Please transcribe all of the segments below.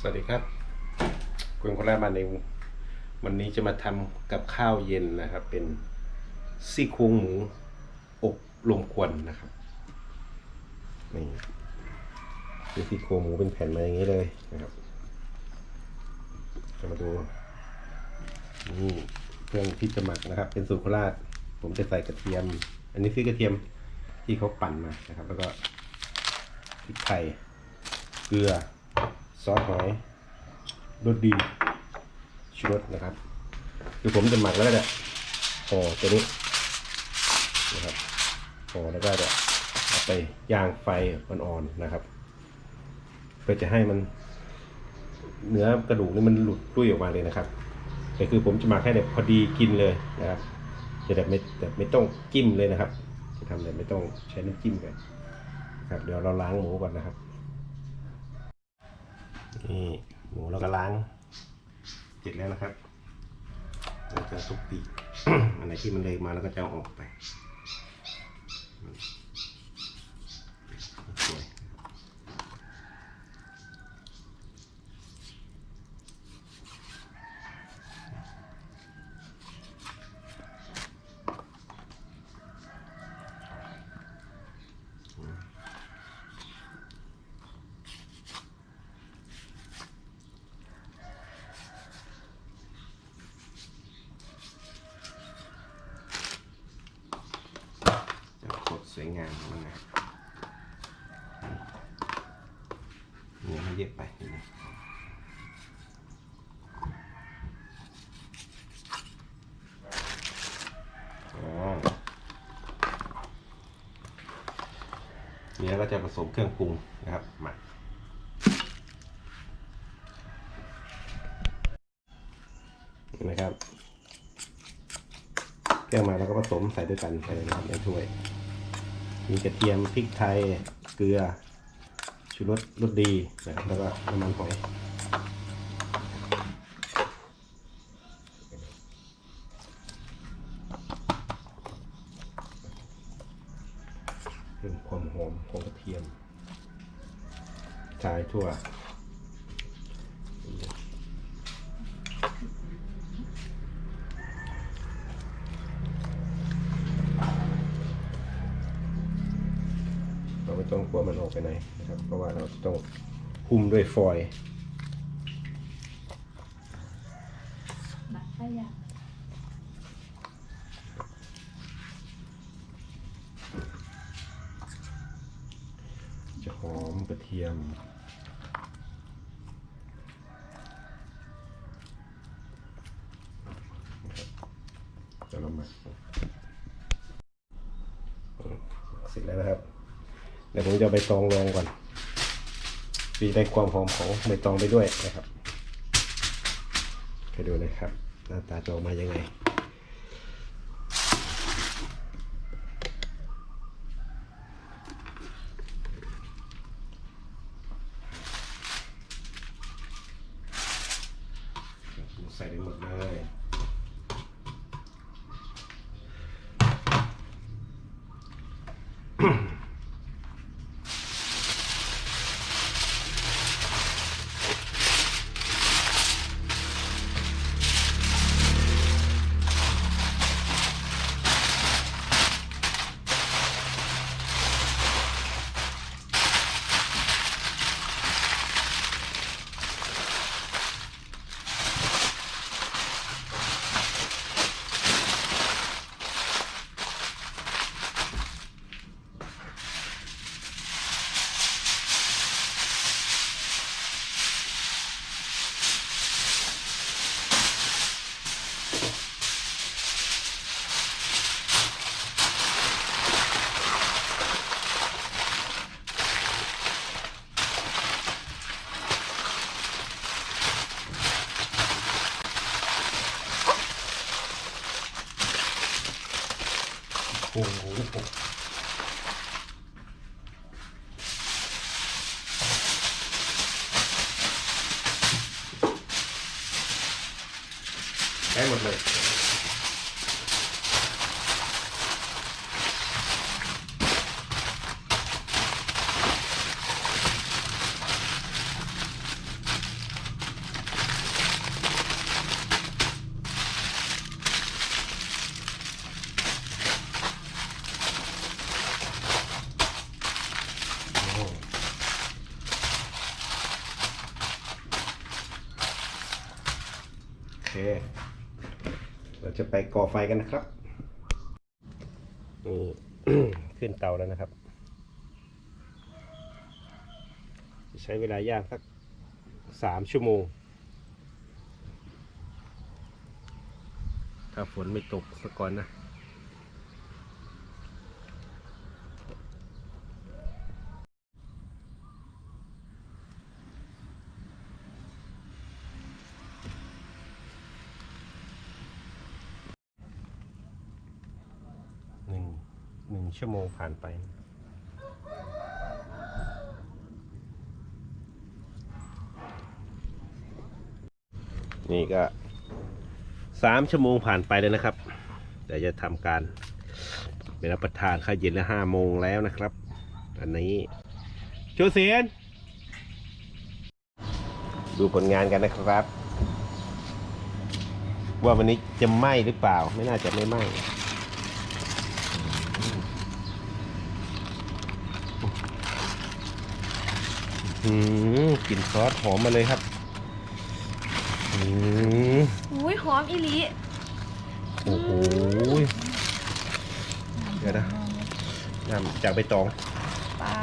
สวัสดีครับคุณคนแรกมาในวันนี้จะมาทำกับข้าวเย็นนะครับ เป็นซี่โครงหมูอบลมควันนะครับนี่คือซี่โครงหมูเป็นแผ่นมาอย่างนี้เลยนะครับจะมาดูนี่เครื่องที่จะหมักนะครับ เป็นสูตรโคราชผมจะใส่กระเทียม อันนี้คือกระเทียมที่เขาปั่นมานะครับ แล้วก็พริกไทยเกลือ ซอสหอยรสดีชูรสนะครับคือผมจะหมักแล้วก็จะห่อตัวนี้นะครับห่อแล้วก็จะเอาไปย่างไฟอ่อนๆนะครับ เพื่อจะให้มัน เนื้อกระดูกนี่มันหลุดรุ่ยออกมาเลยนะครับแต่คือผมจะหมักให้แบบพอดีกินเลยนะครับจะแบบไม่แบบไม่ต้องจิ้มเลยนะครับ จะทำแบบไม่ต้องใช้น้ำจิ้มกันครับเดี๋ยวเราล้างหมูก่อนนะครับ นี่หมูเราก็ล้างเสร็จแล้วนะครับเราจะทุบปีกอันไหนที่มันเลยมาแล้วก็จะเอาออกไปสวยจะโคตรส วยงามมันนะเนื้อมันเยอะไปเนไหมอ๋อเนื้อก็จะผสมเครื่องปรุงนะครับมาเห็นไหมครับเครื่องมาแล้วก็ผสมใส่ด้วยกันไปเลยนะครับในถ้วย มีกระเทียมพริกไทย เกลือชูรสรสดี แล้วก็น้ำมันหอยเพิ่มความหอมของกระเทียมชายทั่ว เราไม่ ต้องกลัวมันออกไปไหนนะครับ เพราะว่าเราจะต้องหุ้มด้วยฟอยล์จะหอมกระเทียมจะเราหมักเสร็จแล้วนะครับ เดี๋ยวผมจะเอาใบตองลองก่อนปีได้ความหอมของใบตองไปด้วยนะครับ ไปดูเลยครับ หน้าตาจะออกมายังไง ได้หมดเลยค เราจะไปก่อไฟกันนะครับนี่ ขึ้นเตาแล้วนะครับจะใช้เวลาย่างสักสามชั่วโมง ถ้าฝนไม่ตกสักก่อนนะ หนึ่งหนึ่ งชั่วโมงผ่านไป นี่ก็สามชั่วโมงผ่านไปเลยนะครับเดี๋ยวจะทำการไปรับประทานข้าวเย็นแล้วห้าโมงแล้วนะครับ อันนี้ชูเสียน ดูผลงานกันนะครับ ว่าวันนี้จะไหม้หรือเปล่า ไม่น่าจะไม่ไหม้ อืมกลิ่นซอสหอมมาเลยครับอืมอุ้ยหอมอีหลีโอ้โหเดี๋ยวนะนำจากใบตอง ปลา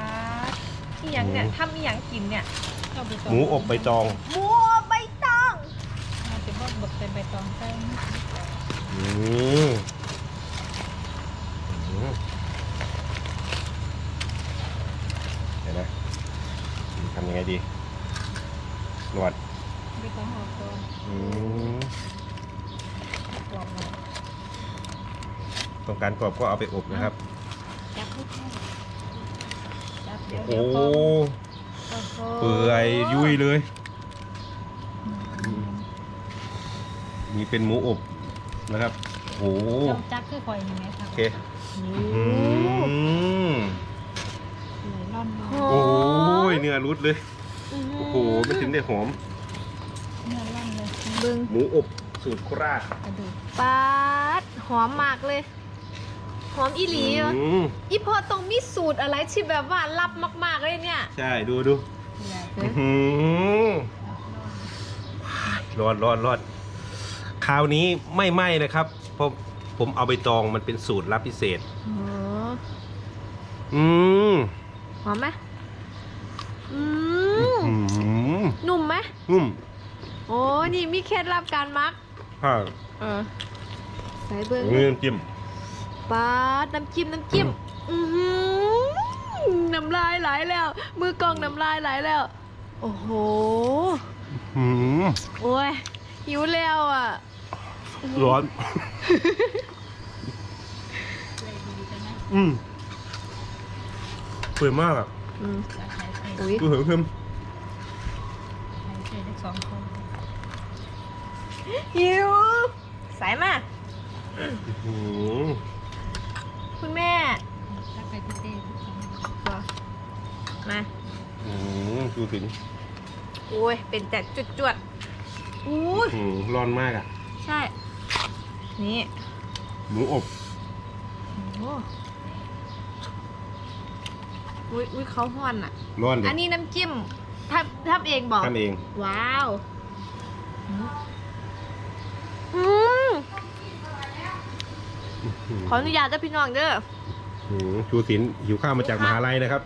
อีหยังเนี่ยทำอีหยังกินเนี่ยเข้าไปหมูอบใบตองหมูใบตอง อาจจะบอกบดใส่ใบตองใส่อืมอืมเดี๋ยวนะทำยัง ไงดีหนวดใบตองออกก่อนอืมกรอบหน่อยต้องการกรอบก็เอาไปอบนะครับ จับให้แห้งจับเดี๋ยวโอ้เดี๋ยวโหพอโอ้โหเปื่อยยุ่ยเลย มีเป็นหมูอบนะครับ โอ้โหต้องจักคือคอยยังไงครับโอเค นี่ อืม เลยร่อนมา โอ้ยเนื้ อรุดเลย โอ้โหไม่ถึงได้หอม เนื้อร่อนเลยเบึงหมูอบสูตรโคราชกระดูกปลาดหอมมากเลย หอมอีหลีอืมอีพอตรงมีสูตรอะไรที่แบบว่าลับมากๆเลยเนี่ยใช่ดูดูใหญ่อื้อหือร้อนร้อนร้อนคราวนี้ไม่ไหม้นะครับเพราะผมเอาไปตองมันเป็นสูตรลับพิเศษอ๋ออืมหอมไหม อืมอืมนุ่มไหมนุ่มโอ้นี่มีเคล็ดลับการมักค่ะเออใส่เบิ้งเงื่อนจิ้มปลาดน้ำจิ้มน้ำจิ้มอือหือน้ำลายไหลแล้ว มือกล้องน้ำลายไหลแล้ว โอ้โห อืมโอ้ยหิวแล้วอะ ร้อนเลยดีจังนะอืมเปื่อยมากอะอืมจะใช้ใส่ อุ้ยดูเหิมเพิ่มใช้ใส่ได้สองคนหิวสายมาอืมคุณแม่ถ้าไปที่เต้ทุกคนบอกมาอืมดูถึงโอ้ยเป็นแต่จุดจวดๆอุ้ยอืมร้อนมากอะ ใช่ นี่หมูอบ โอ้ อุ้ยอุ้ยเขาห่อนอะ ร้อนเด็อันนี้น้ำจิ้มทำทำเองบอก ทำเองว้าว อืมขออนุญาตเจ้าพี่น้องเด้ออืมชูศิลป์หิวข้าวมาจากมหาลัยนะครับ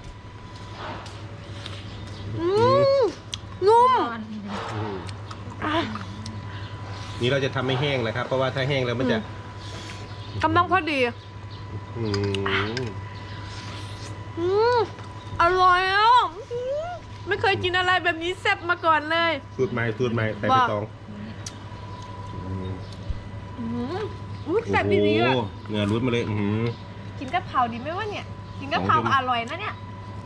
อืมนุ่มร่อนนิดนึงอืมนี่เราจะทำให้แห้งนะครับ เพราะว่าถ้าแห้งแล้วมันจะกำลังพอดี อืมอืม อร่อยอะอืมไม่เคยกินอะไรแบบนี้แซ่บมาก่อนเลย สูตรใหม่สูตรใหม่ใส่บใบอกตองนี่อืมอืมอุ้ยโอ้แซ่บโหดีๆอะเนื้อรุดมาเลยอือ กินกะเพราดีไหมวะเนี่ย กินกะเพราของกินอร่อยนะเนี่ย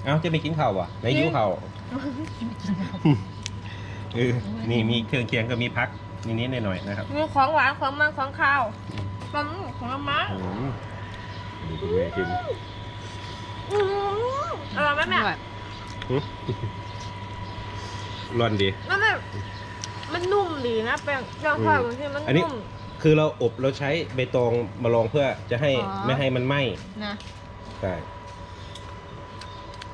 เอ้าจะไม่กินข้าววะไหนหิวข้าวเออนี่มีเครื่องเคียงก็มีพักนิดๆหน่อยๆนะครับมีของหวานของมันของข้าวปลาหมึกของมะอืมดูคุณแม่กิน อืมอร่อยไหมแม่หึร้อนดีนั่นแหละมันนุ่มดีนะแป้งแป้งทอดบางทีมันอันนี้ นุ่มคือเราอบเราใช้ใบตองมาลองเพื่อจะให้อ๋อ ไม่ให้มันไหม้นะใช่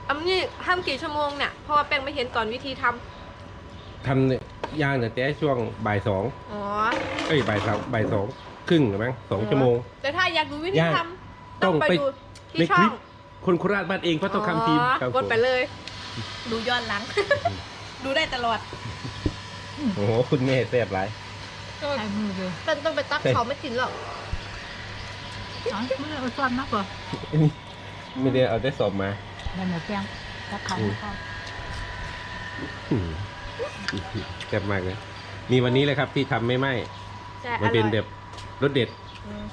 อันนี้ทำกี่ชั่วโมงเนี่ยเพราะว่าแป้งไม่เห็นตอนวิธีทำทำเนี่ยย่างแต่แต่ช่วงบ่ายสองอ๋อเอ้ยบ่ายสองบ่ายสองครึ่งหรือมั้งสองชั่วโมง แต่ถ้าอยากดูวิธีย่างทำต้องต้องไปไปดูในที่คช่อลิงป คนโคราชบ้านเองเพราะต้องทำทีมครับกดไปผมเลย ดูย้อนหลัง ดูได้ตลอด โอ้โหคุณแม่แซ่บหลายใช้มือเลยเป็นต้องไปตักเขาไม่กินหรอกอ๋อมือเอาซ้อนมากกว่าไม่ได้เอาได้สอบมานั่นแหละแป้งตักเขาอืมก็อืมแซ่บมากเลยมีวันนี้เลยครับที่ทำไม่ไหม้ใช่มันเป็นอร่อยแบบรสเด็ด อืม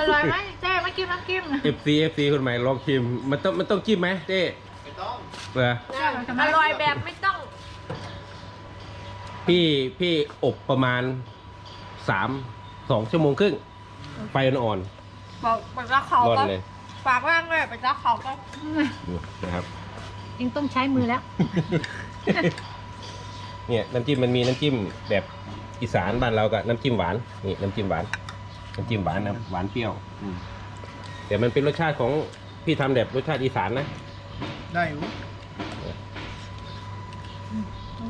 อร่อยไหมเจ๊ไม่กินน้ำจิ้ม FC FC คนใหม่ลองชิม มันต้องมันต้องจิ้มไหมเจ๊ไม่ต้องเหรออร่อยแบบไม่ต้อง พี่พี่อบประมาณสามสองชั่วโมงครึ่ง ไฟอ่อนบอกไปตักเขาๆร้อนก็เลยฝากร่างด้วยไปตักเขาก็ดูนะครับเองต้องใช้มือแล้ว เนี่ยน้ำจิ้มมันมีน้ำจิ้มแบบอีสานบ้านเรากับน้ำจิ้มหวาน นี่น้ำจิ้มหวาน น้ำจิ้มหวานนะหวานเปรี้ยวอืมแต่มันเป็นรสชาติของพี่ทำแบบรสชาติอีสานนะได้อยู่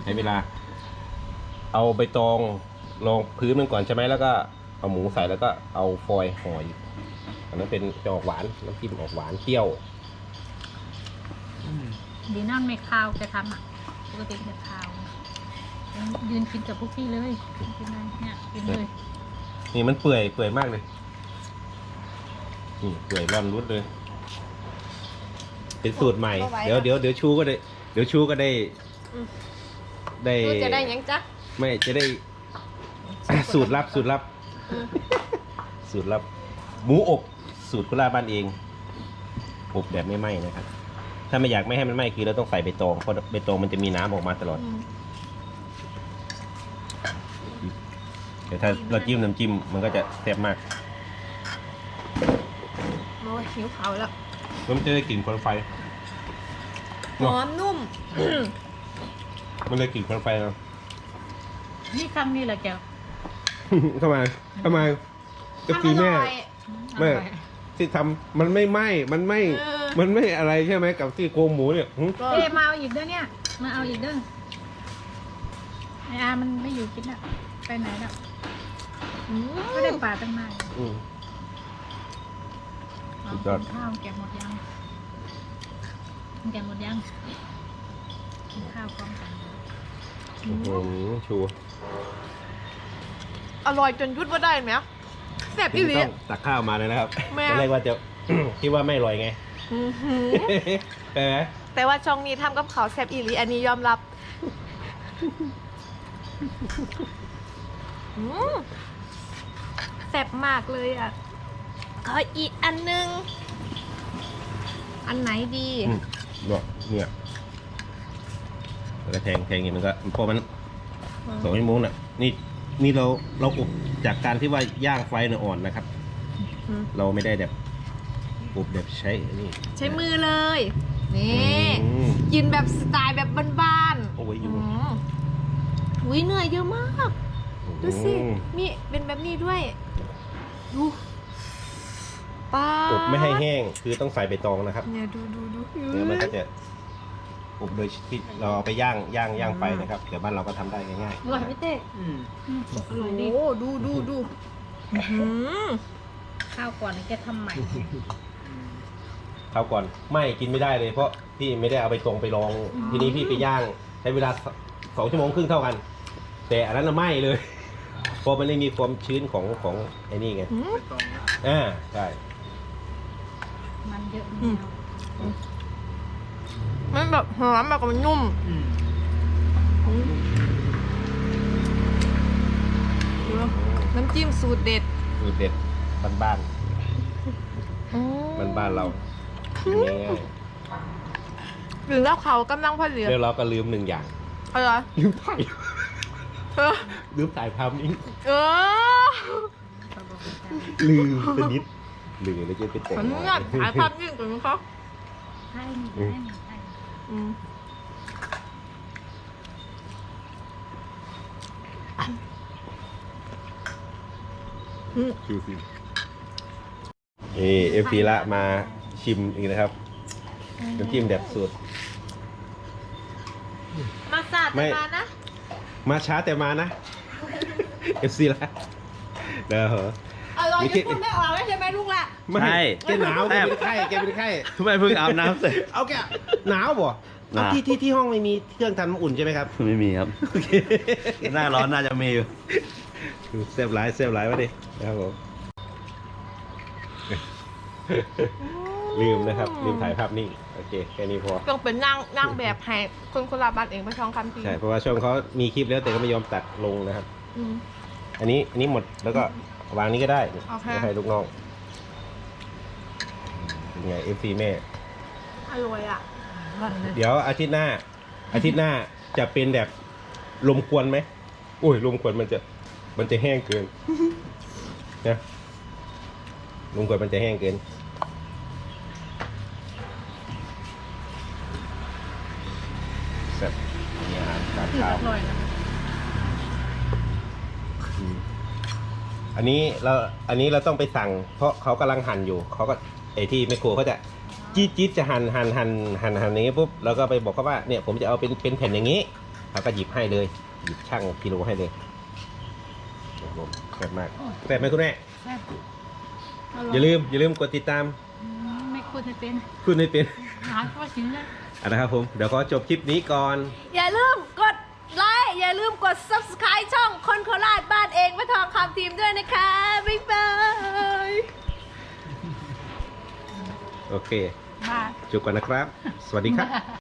ใช้เวลา เอาใบตองรองพื้นมันก่อนใช่ไหมแล้วก็เอาหมูใส่แล้วก็เอาฟอยล์ห่ออยู่อันนั้นเป็นจะออกหวานน้ำจิ้มออกหวานเปรี้ยวดีนั่นไม่คาวจะทำอะปกติจะคาวยืนกินกับพวกพี่เลยกินเลยเนี่ยกินเลย นี่มันเปื่อยเปื่อยมากเลย นี่เปื่อยร่อนรุดเลย เป็นสูตรใหม่เดี๋ยวเดี๋ยวเดี๋ยวชูก็ได้ เดี๋ยวชูก็ได้อืมได้ดูจะได้หยังจ๊ะ ไม่จะได้ สูตรลับสูตรลับ อืม สูตรลับ หมูอบสูตรกุลาบ้านเองอบแบบไม่ไหม้นะครับ ถ้าไม่อยากไม่ให้มันไหม้คือเราต้องใส่ใบตองเพราะใบตองมันจะมีน้ำออกมาตลอด อืม แต่ถ้าเราจิ้มน้ำจิ้มมันก็จะแซ่บมากโอ้ยหิวเขาวแล้วแล้วมันจะได้กลิ่นควันไฟหอมนุ่ม มันเลยกลิ่นควันไฟเนาะ นี่ครั้งนี้แหละแกวเข้ามาเข้ามาก็คือแม่ ทำอร่อย แม่อร่อยที่ทำมันไม่ไหม้มันไม่ เออ มันไม่อะไรใช่ไหมกับที่โครงหมูเนี่ยหึก็เอ๊ะมาเอาอีกเด้อเนี่ย มาเอาอีกเด้อไออามันไม่อยู่กินอะไปไหนแล้ว อืมไม่ได้ป่าตั้งนานอืมเอาสุดยอดกินข้าวแกะหมดยังแกะหมดยังกินข้าวพร้อมกันอื้อหือชูอร่อยจนยุดว่าได้ไหมแซ่บถึอีงหลี ต้องตักข้าวมาเลยนะครับแม่ ตอนแรกว่าจะ คิดว่าไม่อร่อยไงอื้อหือใช่ไหมแต่ว่าช่องนี้ทำกับเขาวแซ่บอีหลีอันนี้ยอมรับอืมแซ่บมากเลยอะ ขออีกอันนึง อันไหนดี อืมบอกเนี่ยแล้วก็แทงแทงอย่างนี้มันก็พอมันสองชั่วโมงน่ะ นี่นี่เราเราอบจากการที่ว่าย่างไฟเนี่ยอ่อนนะครับ อืม เราไม่ได้แบบอบแบบใช้นี่ใช้มือเลย นี่อืมกินแบบสไตล์แบบบ้านโอ้ยๆอยู่ อืมอุ้ยเหนื่อยเยอะมาก ดูสิ อืม มีเป็นแบบนี้ด้วย ดูป้าอบไม่ให้แห้งคือต้องใส่ใบตองนะครับเนี่ยดูดูดูเดี๋ยวมันก็จะอบโดยที่เราเอาไปย่างย่างย่างไฟนะครับเดี๋ยวบ้านเราก็ทำได้ง่ายอร่อยไหมเต้อืมอืมอโอ้ร่อยโหดีดูดูดูอื้อหือข้าวก่อนแกทำใหม่ ๆคราวก่อนไม่กินไม่ได้เลย เพราะพี่ไม่ได้เอาไปตรงไปลอง ทีนี้พี่ไปย่างใช้เวลาสองชั่วโมงครึ่งเท่ากัน แต่อันนั้นน่ะไหม้เลย เพราะมันไม่มีความชื้นของของไอ้นี่ไงหืมไปตองนะอ่าใช่มันเยอะอืไม่มเอามันแบบหอมแบบมันนุ่มอืมอืมดูน้ำจิ้มสูตรเด็ดสูตรเด็ดบ้านอืมๆบ้านๆเรากินง่ายหรือแล้วเขากำลังพอเหลืๆอแล้วเราก็ลืมหนึ่งอย่าง อะไรลืมถ่าย เออ ลืมถ่ายภาพนี้เออลืมไปนิดลืมแล้วจะไปแต่งขออนุญาตถ่ายภาพนิ่งก่อนนะครับให้หนูให้หนูให้อืมอืมดูสินี่เอฟซีละมาชิมอีกนะครับน้ำจิ้มแบบสูตรมาสาดไม่ มานะ มาช้าแต่มานะเอฟซีละเด้อเหรออร่อยนี่จคิดนพูดไม่ออกแล้วใช่ไหมลูกละไม่ใช่ แกหนาวแกเป็นไข้แกเป็นไข้ทำไมเพิ่งอาบน้ำเสร็จ เอาแกหนาวบ่หนาวเอาที่ที่ที่ห้องไม่มีเครื่องทำน้ำอุ่นใช่ไหมครับไม่มีครับ โอเคหน้าร้อนน่าจะมีอยู่เซฟไลฟ์เซฟไลฟ์มาดินะครับผมลืมนะครับลืมถ่ายภาพนิ่งโอเค แค่นี้พอ ต้องเป็นนางนางแบบให้คนคนละบ้านเองไปช่องคำทีใช่ เพราะว่าช่องเขามีคลิปแล้วแต่ก็ไม่ยอมตัดลงนะครับ อืม อันนี้อันนี้หมดแล้วก็วางนี้ก็ได้โอเคแล้วให้ลูกน้องเป็นไงเอฟซีแม่ อร่อยอะ เดี๋ยวอาทิตย์หน้า อาทิตย์หน้าจะเป็นแบบลมควนไหมอุ้ยลมควนมันจะ มันจะแห้งเกิน นะลมควนมันจะแห้งเกินแซ่บมีอาหารกา รคือข้าอวร่อยนะอืมอันนี้เราอันนี้เราต้องไปสั่ง เพราะเขากำลังหั่นอยู่เขาก็ไอที่แมคโครเขาจะจี๊ดจี๊ดจะหั่นหั่นหั่นหั่นหั่นอย่างนี้ปุ๊บแล้วก็ไปบอกเขาว่าเนี่ยผมจะเอาเป็นเป็นแผ่นอย่างนี้เขาก็หยิบให้เลยหยิบช่างกิโลให้เลยครับผมแซ่บมากแซ่บไหมคุณแม่แซ่บอย่าลืมอย่าลืมกดติดตามอืมไม่ควรจะเป็นคุณให้เป็นหาก็ถึงเลยอะนะครับผมเดี๋ยวขอจบคลิปนี้ก่อน อย่าลืมกด ไลค์อย่าลืมกด subscribe ช่องคนโคราชบ้านเองมาทองคำทีมด้วยนะคะ บ๊ายบาย โอเคบ้าจบก่อนนะครับ สวัสดีครับ